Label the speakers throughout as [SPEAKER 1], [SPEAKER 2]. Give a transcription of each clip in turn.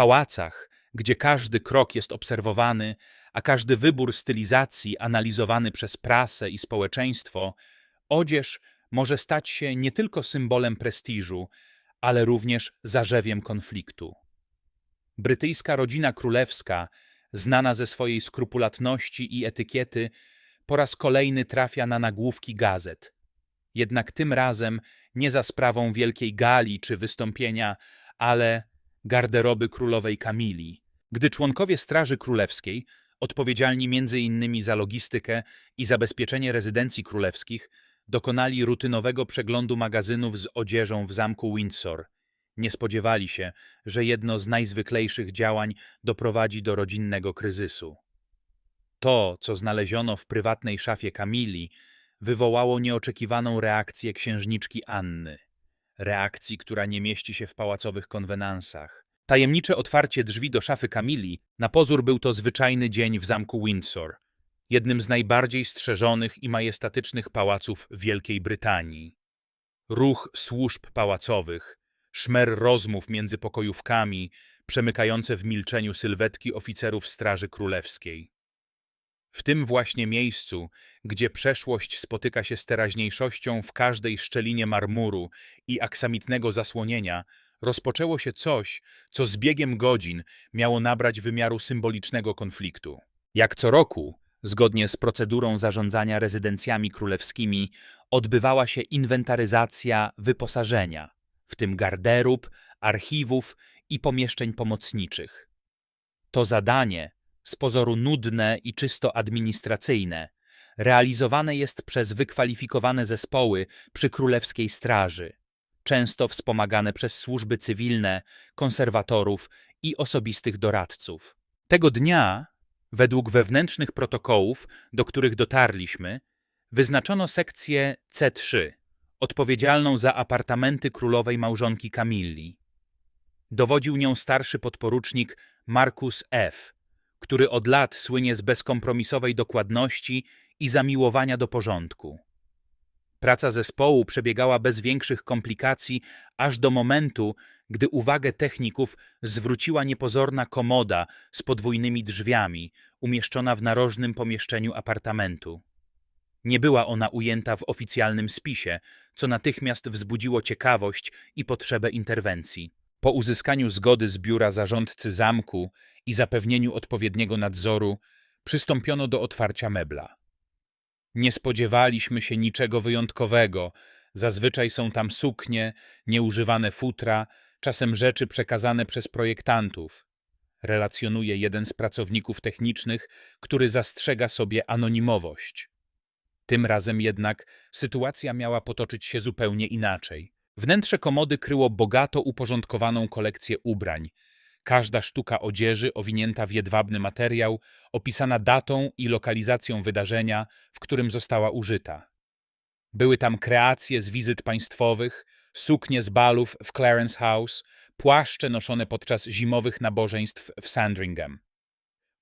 [SPEAKER 1] pałacach, gdzie każdy krok jest obserwowany, a każdy wybór stylizacji analizowany przez prasę i społeczeństwo, odzież może stać się nie tylko symbolem prestiżu, ale również zarzewiem konfliktu. Brytyjska rodzina królewska, znana ze swojej skrupulatności i etykiety, po raz kolejny trafia na nagłówki gazet. Jednak tym razem nie za sprawą wielkiej gali czy wystąpienia, ale garderoby królowej Kamili, gdy członkowie Straży Królewskiej, odpowiedzialni innymi za logistykę i zabezpieczenie rezydencji królewskich, dokonali rutynowego przeglądu magazynów z odzieżą w zamku Windsor. Nie spodziewali się, że jedno z najzwyklejszych działań doprowadzi do rodzinnego kryzysu. To, co znaleziono w prywatnej szafie Kamili, wywołało nieoczekiwaną reakcję księżniczki Anny. Reakcji, która nie mieści się w pałacowych konwenansach. Tajemnicze otwarcie drzwi do szafy Kamili na pozór był to zwyczajny dzień w zamku Windsor, jednym z najbardziej strzeżonych i majestatycznych pałaców Wielkiej Brytanii. Ruch służb pałacowych, szmer rozmów między pokojówkami, przemykające w milczeniu sylwetki oficerów Straży Królewskiej. W tym właśnie miejscu, gdzie przeszłość spotyka się z teraźniejszością w każdej szczelinie marmuru i aksamitnego zasłonienia, rozpoczęło się coś, co z biegiem godzin miało nabrać wymiaru symbolicznego konfliktu. Jak co roku, zgodnie z procedurą zarządzania rezydencjami królewskimi, odbywała się inwentaryzacja wyposażenia, w tym garderób, archiwów i pomieszczeń pomocniczych. To zadanie, z pozoru nudne i czysto administracyjne, realizowane jest przez wykwalifikowane zespoły przy królewskiej straży, często wspomagane przez służby cywilne, konserwatorów i osobistych doradców. Tego dnia, według wewnętrznych protokołów, do których dotarliśmy, wyznaczono sekcję C3, odpowiedzialną za apartamenty królowej małżonki Kamilli. Dowodził nią starszy podporucznik Marcus F., który od lat słynie z bezkompromisowej dokładności i zamiłowania do porządku. Praca zespołu przebiegała bez większych komplikacji, aż do momentu, gdy uwagę techników zwróciła niepozorna komoda z podwójnymi drzwiami, umieszczona w narożnym pomieszczeniu apartamentu. Nie była ona ujęta w oficjalnym spisie, co natychmiast wzbudziło ciekawość i potrzebę interwencji. Po uzyskaniu zgody z biura zarządcy zamku i zapewnieniu odpowiedniego nadzoru, przystąpiono do otwarcia mebla. Nie spodziewaliśmy się niczego wyjątkowego. Zazwyczaj są tam suknie, nieużywane futra, czasem rzeczy przekazane przez projektantów. Relacjonuje jeden z pracowników technicznych, który zastrzega sobie anonimowość. Tym razem jednak sytuacja miała potoczyć się zupełnie inaczej. Wnętrze komody kryło bogato uporządkowaną kolekcję ubrań. Każda sztuka odzieży owinięta w jedwabny materiał, opisana datą i lokalizacją wydarzenia, w którym została użyta. Były tam kreacje z wizyt państwowych, suknie z balów w Clarence House, płaszcze noszone podczas zimowych nabożeństw w Sandringham.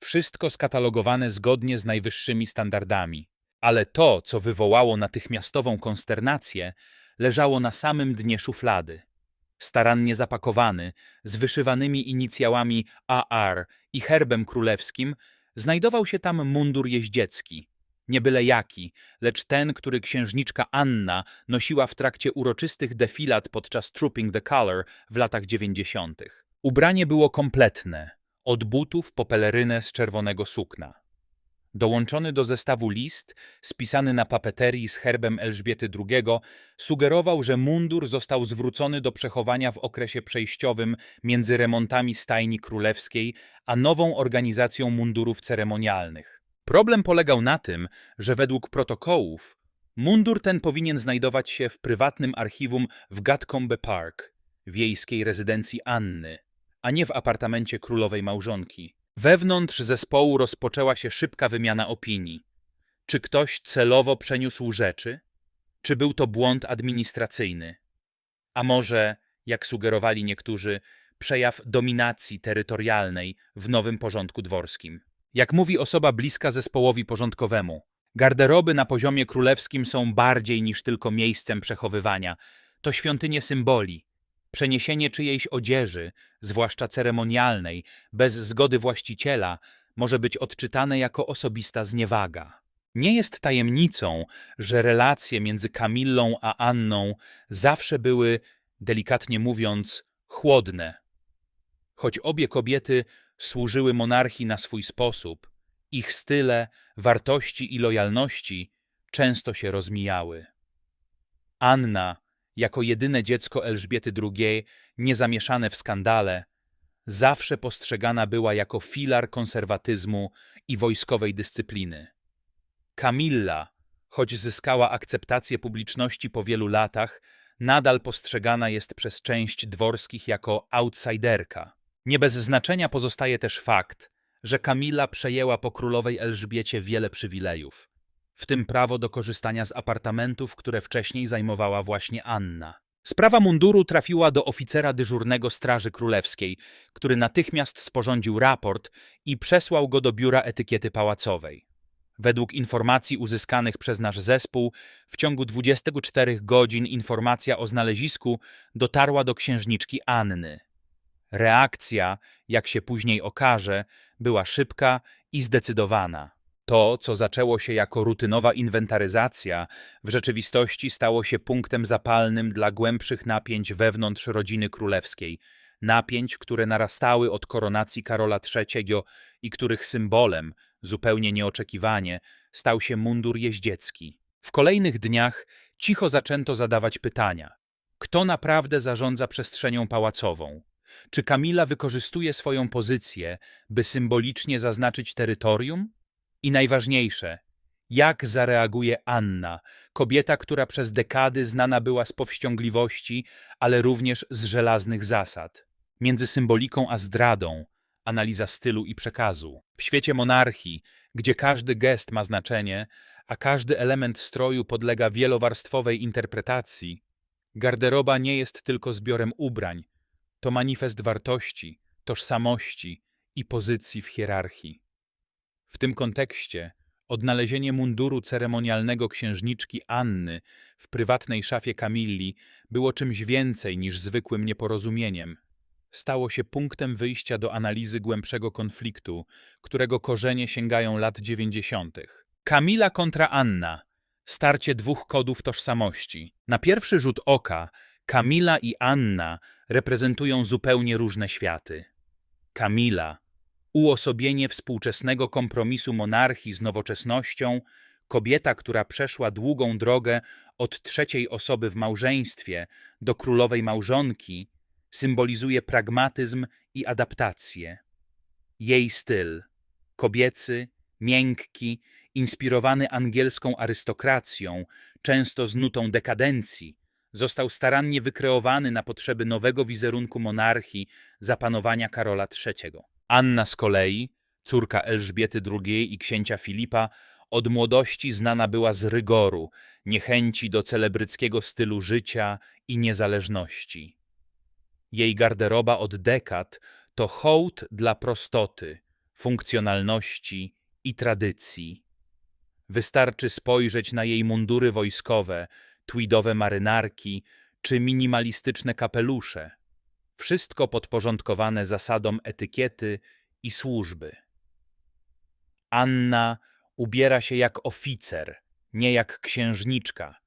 [SPEAKER 1] Wszystko skatalogowane zgodnie z najwyższymi standardami. Ale to, co wywołało natychmiastową konsternację, leżało na samym dnie szuflady. Starannie zapakowany, z wyszywanymi inicjałami AR i herbem królewskim, znajdował się tam mundur jeździecki. Nie byle jaki, lecz ten, który księżniczka Anna nosiła w trakcie uroczystych defilat podczas Trooping the Color w latach dziewięćdziesiątych. Ubranie było kompletne, od butów po pelerynę z czerwonego sukna. Dołączony do zestawu list, spisany na papeterii z herbem Elżbiety II, sugerował, że mundur został zwrócony do przechowania w okresie przejściowym między remontami stajni królewskiej a nową organizacją mundurów ceremonialnych. Problem polegał na tym, że według protokołów mundur ten powinien znajdować się w prywatnym archiwum w Gatcombe Park, wiejskiej rezydencji Anny, a nie w apartamencie królowej małżonki. Wewnątrz zespołu rozpoczęła się szybka wymiana opinii. Czy ktoś celowo przeniósł rzeczy? Czy był to błąd administracyjny? A może, jak sugerowali niektórzy, przejaw dominacji terytorialnej w nowym porządku dworskim? Jak mówi osoba bliska zespołowi porządkowemu, garderoby na poziomie królewskim są bardziej niż tylko miejscem przechowywania. To świątynie symboli. Przeniesienie czyjejś odzieży, zwłaszcza ceremonialnej, bez zgody właściciela, może być odczytane jako osobista zniewaga. Nie jest tajemnicą, że relacje między Kamillą a Anną zawsze były, delikatnie mówiąc, chłodne. Choć obie kobiety służyły monarchii na swój sposób, ich style, wartości i lojalności często się rozmijały. Anna, jako jedyne dziecko Elżbiety II, niezamieszane w skandale, zawsze postrzegana była jako filar konserwatyzmu i wojskowej dyscypliny. Kamilla, choć zyskała akceptację publiczności po wielu latach, nadal postrzegana jest przez część dworskich jako outsiderka. Nie bez znaczenia pozostaje też fakt, że Kamila przejęła po królowej Elżbiecie wiele przywilejów, w tym prawo do korzystania z apartamentów, które wcześniej zajmowała właśnie Anna. Sprawa munduru trafiła do oficera dyżurnego Straży Królewskiej, który natychmiast sporządził raport i przesłał go do biura etykiety pałacowej. Według informacji uzyskanych przez nasz zespół, w ciągu 24 godzin informacja o znalezisku dotarła do księżniczki Anny. Reakcja, jak się później okaże, była szybka i zdecydowana. To, co zaczęło się jako rutynowa inwentaryzacja, w rzeczywistości stało się punktem zapalnym dla głębszych napięć wewnątrz rodziny królewskiej, napięć, które narastały od koronacji Karola III i których symbolem, zupełnie nieoczekiwanie, stał się mundur jeździecki. W kolejnych dniach cicho zaczęto zadawać pytania. Kto naprawdę zarządza przestrzenią pałacową? Czy Kamila wykorzystuje swoją pozycję, by symbolicznie zaznaczyć terytorium? I najważniejsze, jak zareaguje Anna, kobieta, która przez dekady znana była z powściągliwości, ale również z żelaznych zasad. Między symboliką a zdradą, analiza stylu i przekazu. W świecie monarchii, gdzie każdy gest ma znaczenie, a każdy element stroju podlega wielowarstwowej interpretacji, garderoba nie jest tylko zbiorem ubrań, to manifest wartości, tożsamości i pozycji w hierarchii. W tym kontekście odnalezienie munduru ceremonialnego księżniczki Anny w prywatnej szafie Kamilli było czymś więcej niż zwykłym nieporozumieniem. Stało się punktem wyjścia do analizy głębszego konfliktu, którego korzenie sięgają lat dziewięćdziesiątych. Kamila kontra Anna. Starcie dwóch kodów tożsamości. Na pierwszy rzut oka Kamila i Anna reprezentują zupełnie różne światy. Kamila, uosobienie współczesnego kompromisu monarchii z nowoczesnością, kobieta, która przeszła długą drogę od trzeciej osoby w małżeństwie do królowej małżonki, symbolizuje pragmatyzm i adaptację. Jej styl kobiecy, miękki, inspirowany angielską arystokracją, często z nutą dekadencji, został starannie wykreowany na potrzeby nowego wizerunku monarchii zapanowania Karola III. Anna z kolei, córka Elżbiety II i księcia Filipa, od młodości znana była z rygoru, niechęci do celebryckiego stylu życia i niezależności. Jej garderoba od dekad to hołd dla prostoty, funkcjonalności i tradycji. Wystarczy spojrzeć na jej mundury wojskowe, tweedowe marynarki czy minimalistyczne kapelusze. Wszystko podporządkowane zasadom etykiety i służby. Anna ubiera się jak oficer, nie jak księżniczka,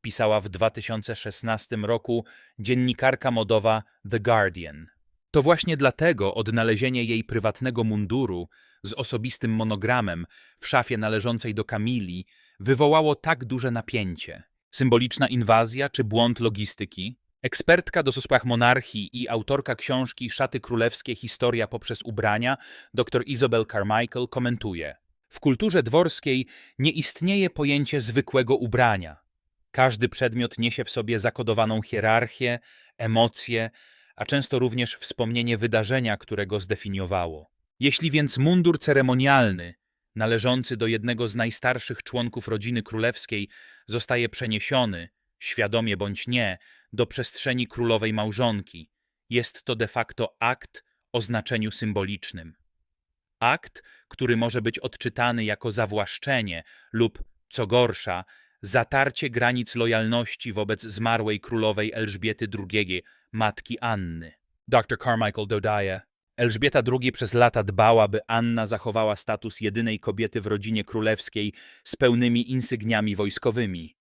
[SPEAKER 1] pisała w 2016 roku dziennikarka modowa The Guardian. To właśnie dlatego odnalezienie jej prywatnego munduru z osobistym monogramem w szafie należącej do Kamili wywołało tak duże napięcie. Symboliczna inwazja czy błąd logistyki? Ekspertka do sprawach monarchii i autorka książki Szaty królewskie Historia poprzez ubrania, dr Isabel Carmichael komentuje: W kulturze dworskiej nie istnieje pojęcie zwykłego ubrania. Każdy przedmiot niesie w sobie zakodowaną hierarchię, emocje, a często również wspomnienie wydarzenia, które go zdefiniowało. Jeśli więc mundur ceremonialny należący do jednego z najstarszych członków rodziny królewskiej, zostaje przeniesiony, świadomie bądź nie, do przestrzeni królowej małżonki. Jest to de facto akt o znaczeniu symbolicznym. Akt, który może być odczytany jako zawłaszczenie lub, co gorsza, zatarcie granic lojalności wobec zmarłej królowej Elżbiety II, matki Anny. Dr Carmichael dodaje, Elżbieta II przez lata dbała, by Anna zachowała status jedynej kobiety w rodzinie królewskiej z pełnymi insygniami wojskowymi.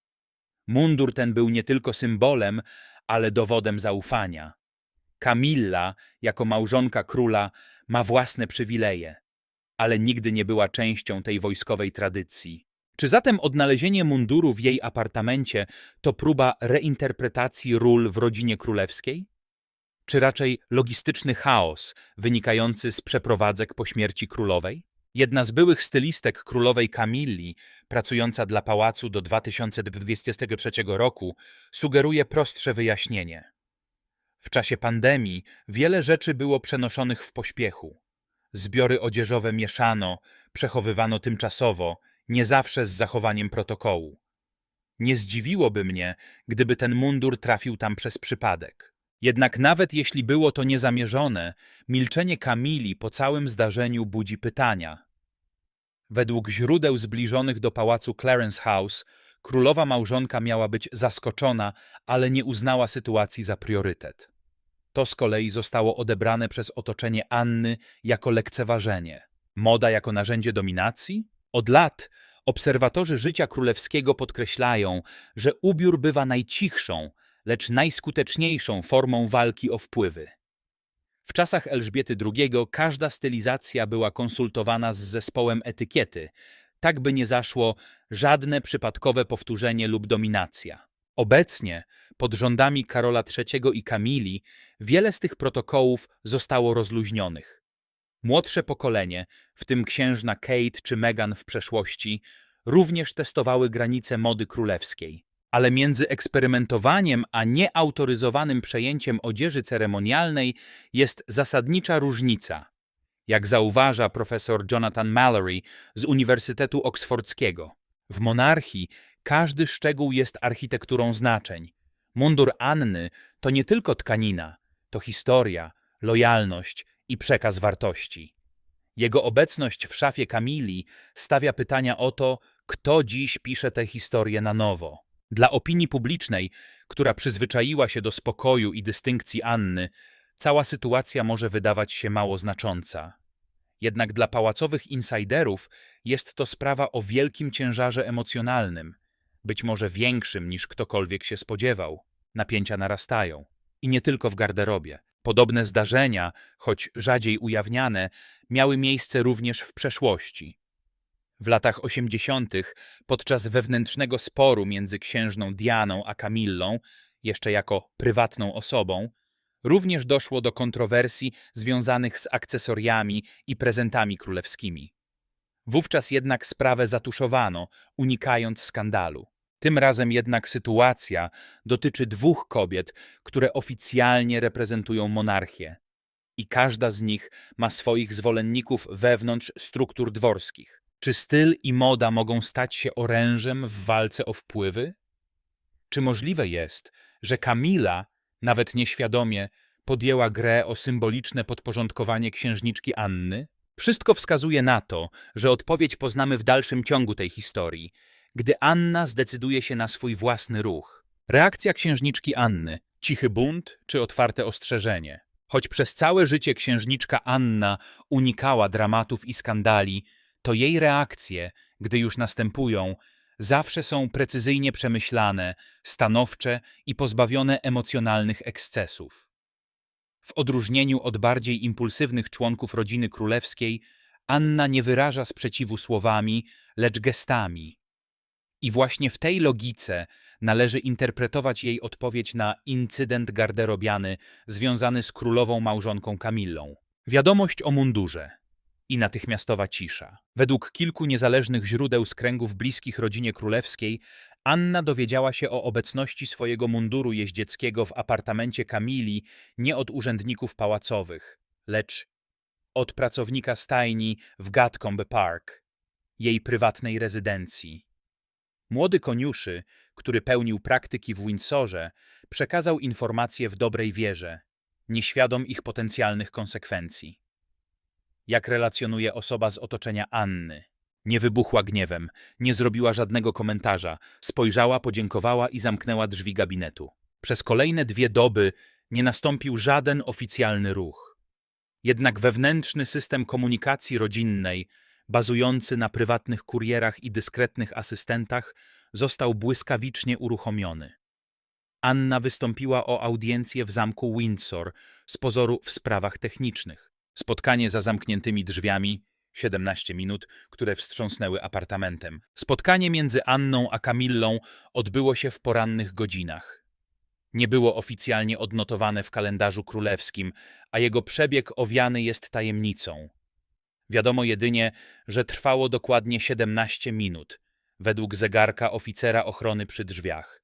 [SPEAKER 1] Mundur ten był nie tylko symbolem, ale dowodem zaufania. Kamilla, jako małżonka króla, ma własne przywileje, ale nigdy nie była częścią tej wojskowej tradycji. Czy zatem odnalezienie munduru w jej apartamencie to próba reinterpretacji ról w rodzinie królewskiej? Czy raczej logistyczny chaos wynikający z przeprowadzek po śmierci królowej? Jedna z byłych stylistek królowej Kamilli, pracująca dla pałacu do 2023 roku, sugeruje prostsze wyjaśnienie. W czasie pandemii wiele rzeczy było przenoszonych w pośpiechu. Zbiory odzieżowe mieszano, przechowywano tymczasowo, nie zawsze z zachowaniem protokołu. Nie zdziwiłoby mnie, gdyby ten mundur trafił tam przez przypadek. Jednak nawet jeśli było to niezamierzone, milczenie Kamili po całym zdarzeniu budzi pytania. Według źródeł zbliżonych do pałacu Clarence House, królowa małżonka miała być zaskoczona, ale nie uznała sytuacji za priorytet. To z kolei zostało odebrane przez otoczenie Anny jako lekceważenie. Moda jako narzędzie dominacji? Od lat obserwatorzy życia królewskiego podkreślają, że ubiór bywa najcichszą, lecz najskuteczniejszą formą walki o wpływy. W czasach Elżbiety II każda stylizacja była konsultowana z zespołem etykiety, tak by nie zaszło żadne przypadkowe powtórzenie lub dominacja. Obecnie, pod rządami Karola III i Kamili, wiele z tych protokołów zostało rozluźnionych. Młodsze pokolenie, w tym księżna Kate czy Meghan w przeszłości, również testowały granice mody królewskiej. Ale między eksperymentowaniem a nieautoryzowanym przejęciem odzieży ceremonialnej jest zasadnicza różnica. Jak zauważa profesor Jonathan Mallory z Uniwersytetu Oksfordzkiego, w monarchii każdy szczegół jest architekturą znaczeń. Mundur Anny to nie tylko tkanina, to historia, lojalność i przekaz wartości. Jego obecność w szafie Kamili stawia pytania o to, kto dziś pisze tę historię na nowo. Dla opinii publicznej, która przyzwyczaiła się do spokoju i dystynkcji Anny, cała sytuacja może wydawać się mało znacząca. Jednak dla pałacowych insiderów jest to sprawa o wielkim ciężarze emocjonalnym, być może większym niż ktokolwiek się spodziewał. Napięcia narastają. I nie tylko w garderobie. Podobne zdarzenia, choć rzadziej ujawniane, miały miejsce również w przeszłości. W latach 80., podczas wewnętrznego sporu między księżną Dianą a Kamillą, jeszcze jako prywatną osobą, również doszło do kontrowersji związanych z akcesoriami i prezentami królewskimi. Wówczas jednak sprawę zatuszowano, unikając skandalu. Tym razem jednak sytuacja dotyczy dwóch kobiet, które oficjalnie reprezentują monarchię. I każda z nich ma swoich zwolenników wewnątrz struktur dworskich. Czy styl i moda mogą stać się orężem w walce o wpływy? Czy możliwe jest, że Kamila, nawet nieświadomie, podjęła grę o symboliczne podporządkowanie księżniczki Anny? Wszystko wskazuje na to, że odpowiedź poznamy w dalszym ciągu tej historii, gdy Anna zdecyduje się na swój własny ruch. Reakcja księżniczki Anny cichy bunt czy otwarte ostrzeżenie. Choć przez całe życie księżniczka Anna unikała dramatów i skandali, to jej reakcje, gdy już następują, zawsze są precyzyjnie przemyślane, stanowcze i pozbawione emocjonalnych ekscesów. W odróżnieniu od bardziej impulsywnych członków rodziny królewskiej, Anna nie wyraża sprzeciwu słowami, lecz gestami. I właśnie w tej logice należy interpretować jej odpowiedź na incydent garderobiany związany z królową małżonką Kamillą. Wiadomość o mundurze i natychmiastowa cisza. Według kilku niezależnych źródeł z kręgów bliskich rodzinie królewskiej, Anna dowiedziała się o obecności swojego munduru jeździeckiego w apartamencie Kamili nie od urzędników pałacowych, lecz od pracownika stajni w Gatcombe Park, jej prywatnej rezydencji. Młody koniuszy, który pełnił praktyki w Windsorze, przekazał informacje w dobrej wierze, nieświadom ich potencjalnych konsekwencji. Jak relacjonuje osoba z otoczenia Anny. Nie wybuchła gniewem, nie zrobiła żadnego komentarza, spojrzała, podziękowała i zamknęła drzwi gabinetu. Przez kolejne dwie doby Nie nastąpił żaden oficjalny ruch. Jednak wewnętrzny system komunikacji rodzinnej, bazujący na prywatnych kurierach i dyskretnych asystentach, został błyskawicznie uruchomiony. Anna wystąpiła o audiencję w zamku Windsor, z pozoru w sprawach technicznych. Spotkanie za zamkniętymi drzwiami, 17 minut, które wstrząsnęły apartamentem. Spotkanie między Anną a Kamillą odbyło się w porannych godzinach. Nie było oficjalnie odnotowane w kalendarzu królewskim, a jego przebieg owiany jest tajemnicą. Wiadomo jedynie, że trwało dokładnie 17 minut, według zegarka oficera ochrony przy drzwiach.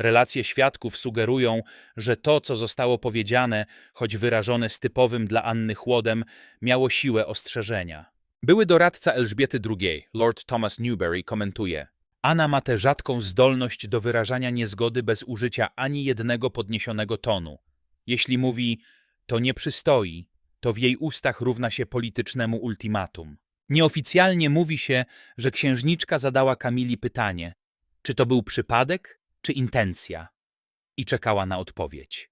[SPEAKER 1] Relacje świadków sugerują, że to, co zostało powiedziane, choć wyrażone z typowym dla Anny chłodem, miało siłę ostrzeżenia. Były doradca Elżbiety II, Lord Thomas Newberry, komentuje: Anna ma tę rzadką zdolność do wyrażania niezgody bez użycia ani jednego podniesionego tonu. Jeśli mówi, to nie przystoi, to w jej ustach równa się politycznemu ultimatum. Nieoficjalnie mówi się, że księżniczka zadała Kamili pytanie, czy to był przypadek, czy intencja, i czekała na odpowiedź.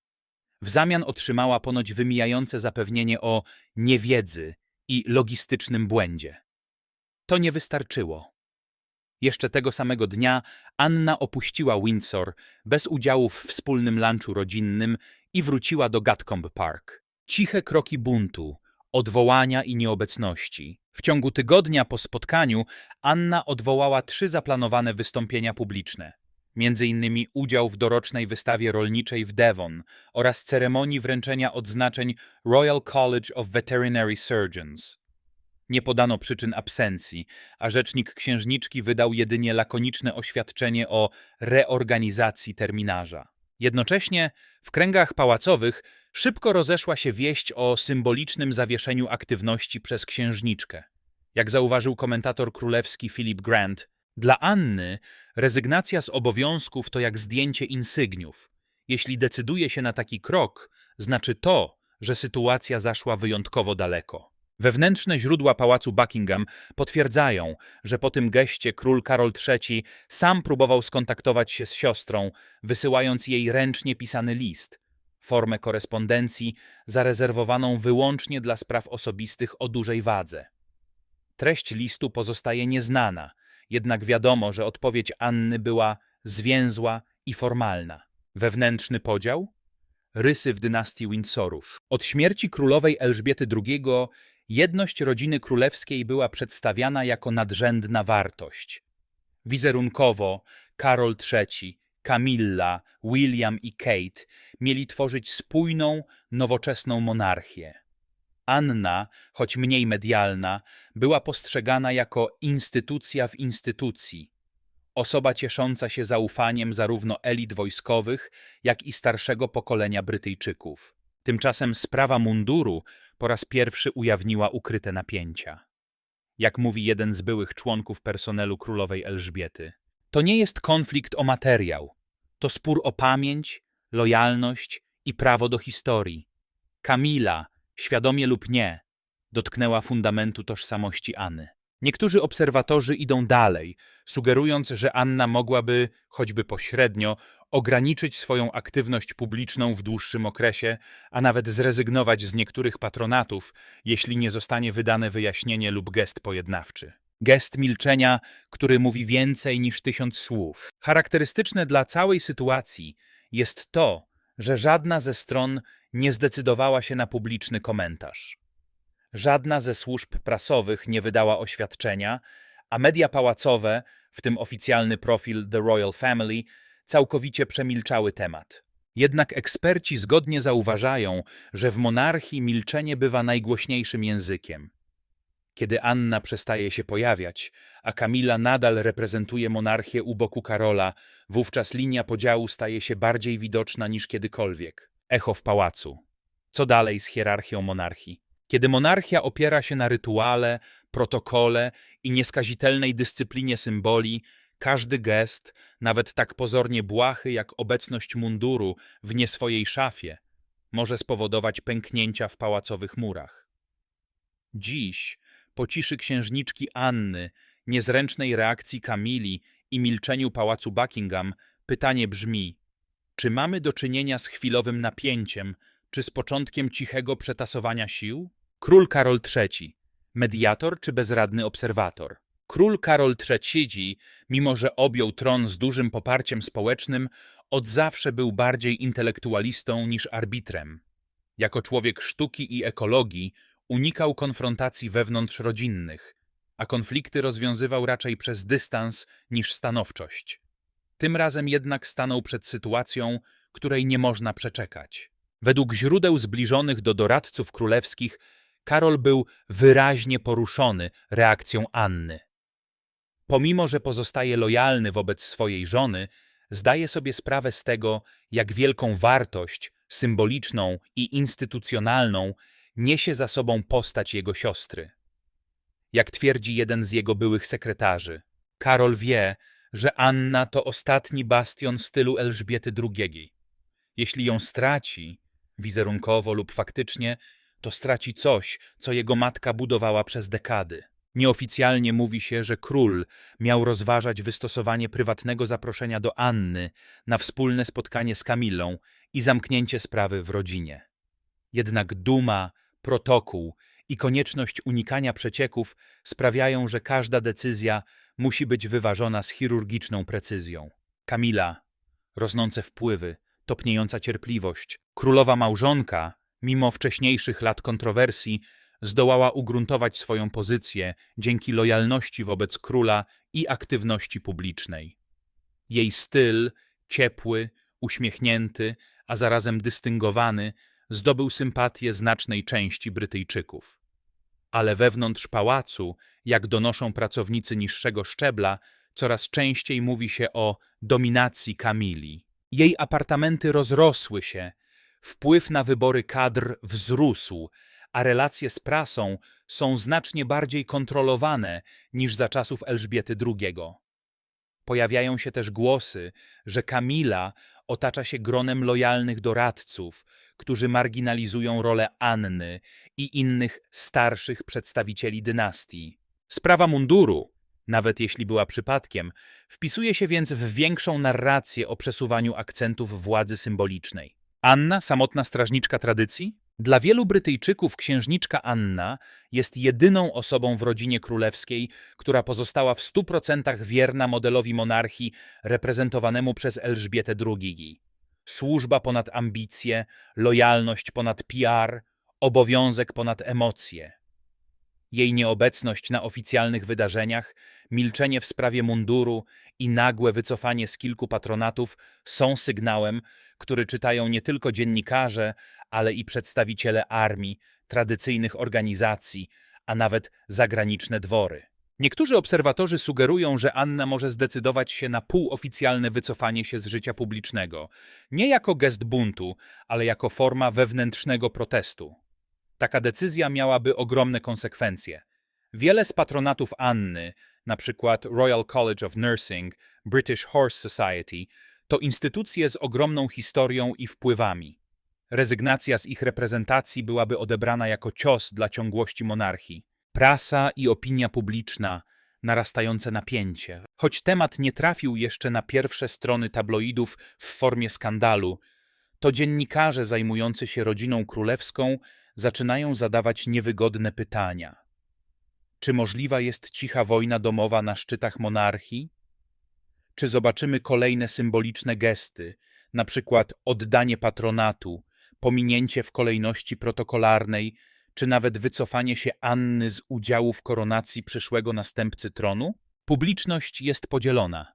[SPEAKER 1] W zamian otrzymała ponoć wymijające zapewnienie o niewiedzy i logistycznym błędzie. To nie wystarczyło. Jeszcze tego samego dnia Anna opuściła Windsor bez udziału w wspólnym lunchu rodzinnym i wróciła do Gatcombe Park. Ciche kroki buntu, odwołania i nieobecności. W ciągu tygodnia po spotkaniu Anna odwołała trzy zaplanowane wystąpienia publiczne. Między innymi udział w dorocznej wystawie rolniczej w Devon oraz ceremonii wręczenia odznaczeń Royal College of Veterinary Surgeons. Nie podano przyczyn absencji, a rzecznik księżniczki wydał jedynie lakoniczne oświadczenie o reorganizacji terminarza. Jednocześnie w kręgach pałacowych szybko rozeszła się wieść o symbolicznym zawieszeniu aktywności przez księżniczkę. Jak zauważył komentator królewski Philip Grant, dla Anny rezygnacja z obowiązków to jak zdjęcie insygniów. Jeśli decyduje się na taki krok, znaczy to, że sytuacja zaszła wyjątkowo daleko. Wewnętrzne źródła pałacu Buckingham potwierdzają, że po tym geście król Karol III sam próbował skontaktować się z siostrą, wysyłając jej ręcznie pisany list, formę korespondencji zarezerwowaną wyłącznie dla spraw osobistych o dużej wadze. Treść listu pozostaje nieznana, jednak wiadomo, że odpowiedź Anny była zwięzła i formalna. Wewnętrzny podział? Rysy w dynastii Windsorów. Od śmierci królowej Elżbiety II jedność rodziny królewskiej była przedstawiana jako nadrzędna wartość. Wizerunkowo Karol III, Camilla, William i Kate mieli tworzyć spójną, nowoczesną monarchię. Anna, choć mniej medialna, była postrzegana jako instytucja w instytucji. Osoba ciesząca się zaufaniem zarówno elit wojskowych, jak i starszego pokolenia Brytyjczyków. Tymczasem sprawa munduru po raz pierwszy ujawniła ukryte napięcia. Jak mówi jeden z byłych członków personelu królowej Elżbiety, to nie jest konflikt o materiał, to spór o pamięć, lojalność i prawo do historii. Kamila, świadomie lub nie, dotknęła fundamentu tożsamości Anny. Niektórzy obserwatorzy idą dalej, sugerując, że Anna mogłaby, choćby pośrednio, ograniczyć swoją aktywność publiczną w dłuższym okresie, a nawet zrezygnować z niektórych patronatów, jeśli nie zostanie wydane wyjaśnienie lub gest pojednawczy. Gest milczenia, który mówi więcej niż tysiąc słów. Charakterystyczne dla całej sytuacji jest to, że żadna ze stron nie zdecydowała się na publiczny komentarz. Żadna ze służb prasowych nie wydała oświadczenia, a media pałacowe, w tym oficjalny profil The Royal Family, całkowicie przemilczały temat. Jednak eksperci zgodnie zauważają, że w monarchii milczenie bywa najgłośniejszym językiem. Kiedy Anna przestaje się pojawiać, a Kamila nadal reprezentuje monarchię u boku Karola, wówczas linia podziału staje się bardziej widoczna niż kiedykolwiek. Echo w pałacu. Co dalej z hierarchią monarchii? Kiedy monarchia opiera się na rytuale, protokole i nieskazitelnej dyscyplinie symboli, każdy gest, nawet tak pozornie błahy jak obecność munduru w nie swojej szafie, może spowodować pęknięcia w pałacowych murach. Dziś, po ciszy księżniczki Anny, niezręcznej reakcji Kamili i milczeniu pałacu Buckingham, pytanie brzmi: Czy mamy do czynienia z chwilowym napięciem, czy z początkiem cichego przetasowania sił? Król Karol III. Mediator czy bezradny obserwator? Król Karol III, mimo że objął tron z dużym poparciem społecznym, od zawsze był bardziej intelektualistą niż arbitrem. Jako człowiek sztuki i ekologii unikał konfrontacji wewnątrzrodzinnych, a konflikty rozwiązywał raczej przez dystans niż stanowczość. Tym razem jednak stanął przed sytuacją, której nie można przeczekać. Według źródeł zbliżonych do doradców królewskich, Karol był wyraźnie poruszony reakcją Anny. Pomimo, że pozostaje lojalny wobec swojej żony, zdaje sobie sprawę z tego, jak wielką wartość, symboliczną i instytucjonalną, niesie za sobą postać jego siostry. Jak twierdzi jeden z jego byłych sekretarzy, Karol wie, że Anna to ostatni bastion stylu Elżbiety II. Jeśli ją straci, wizerunkowo lub faktycznie, to straci coś, co jego matka budowała przez dekady. Nieoficjalnie mówi się, że król miał rozważać wystosowanie prywatnego zaproszenia do Anny na wspólne spotkanie z Kamilą i zamknięcie sprawy w rodzinie. Jednak duma, protokół i konieczność unikania przecieków sprawiają, że każda decyzja musi być wyważona z chirurgiczną precyzją. Kamila, rosnące wpływy, topniejąca cierpliwość, królowa małżonka, mimo wcześniejszych lat kontrowersji, zdołała ugruntować swoją pozycję dzięki lojalności wobec króla i aktywności publicznej. Jej styl, ciepły, uśmiechnięty, a zarazem dystyngowany, zdobył sympatię znacznej części Brytyjczyków. Ale wewnątrz pałacu, jak donoszą pracownicy niższego szczebla, coraz częściej mówi się o dominacji Kamili. Jej apartamenty rozrosły się, wpływ na wybory kadr wzrósł, a relacje z prasą są znacznie bardziej kontrolowane niż za czasów Elżbiety II. Pojawiają się też głosy, że Kamila otacza się gronem lojalnych doradców, którzy marginalizują rolę Anny i innych starszych przedstawicieli dynastii. Sprawa munduru, nawet jeśli była przypadkiem, wpisuje się więc w większą narrację o przesuwaniu akcentów władzy symbolicznej. Anna, samotna strażniczka tradycji? Dla wielu Brytyjczyków księżniczka Anna jest jedyną osobą w rodzinie królewskiej, która pozostała w stu procentach wierna modelowi monarchii reprezentowanemu przez Elżbietę II. Służba ponad ambicje, lojalność ponad PR, obowiązek ponad emocje. Jej nieobecność na oficjalnych wydarzeniach, milczenie w sprawie munduru i nagłe wycofanie z kilku patronatów są sygnałem, który czytają nie tylko dziennikarze, ale i przedstawiciele armii, tradycyjnych organizacji, a nawet zagraniczne dwory. Niektórzy obserwatorzy sugerują, że Anna może zdecydować się na półoficjalne wycofanie się z życia publicznego, nie jako gest buntu, ale jako forma wewnętrznego protestu. Taka decyzja miałaby ogromne konsekwencje. Wiele z patronatów Anny, np. Royal College of Nursing, British Horse Society, to instytucje z ogromną historią i wpływami. Rezygnacja z ich reprezentacji byłaby odebrana jako cios dla ciągłości monarchii. Prasa i opinia publiczna, narastające napięcie. Choć temat nie trafił jeszcze na pierwsze strony tabloidów w formie skandalu, to dziennikarze zajmujący się rodziną królewską zaczynają zadawać niewygodne pytania. Czy możliwa jest cicha wojna domowa na szczytach monarchii? Czy zobaczymy kolejne symboliczne gesty, na przykład oddanie patronatu, pominięcie w kolejności protokolarnej, czy nawet wycofanie się Anny z udziału w koronacji przyszłego następcy tronu? Publiczność jest podzielona.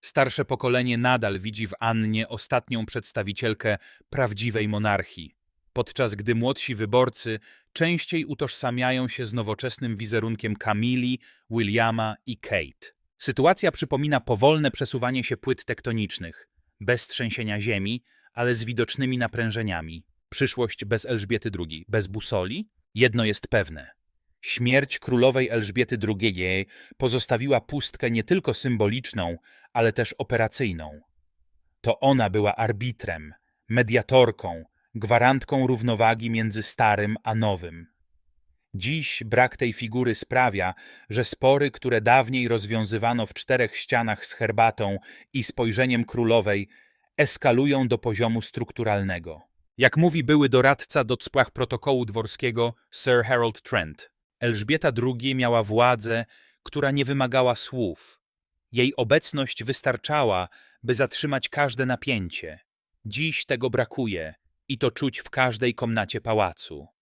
[SPEAKER 1] Starsze pokolenie nadal widzi w Annie ostatnią przedstawicielkę prawdziwej monarchii, podczas gdy młodsi wyborcy częściej utożsamiają się z nowoczesnym wizerunkiem Kamili, Williama i Kate. Sytuacja przypomina powolne przesuwanie się płyt tektonicznych, bez trzęsienia ziemi, ale z widocznymi naprężeniami. Przyszłość bez Elżbiety II, bez busoli? Jedno jest pewne. Śmierć królowej Elżbiety II pozostawiła pustkę nie tylko symboliczną, ale też operacyjną. To ona była arbitrem, mediatorką, gwarantką równowagi między starym a nowym. Dziś brak tej figury sprawia, że spory, które dawniej rozwiązywano w czterech ścianach z herbatą i spojrzeniem królowej, eskalują do poziomu strukturalnego. Jak mówi były doradca do spraw protokołu dworskiego Sir Harold Trent, Elżbieta II miała władzę, która nie wymagała słów. Jej obecność wystarczała, by zatrzymać każde napięcie. Dziś tego brakuje i to czuć w każdej komnacie pałacu.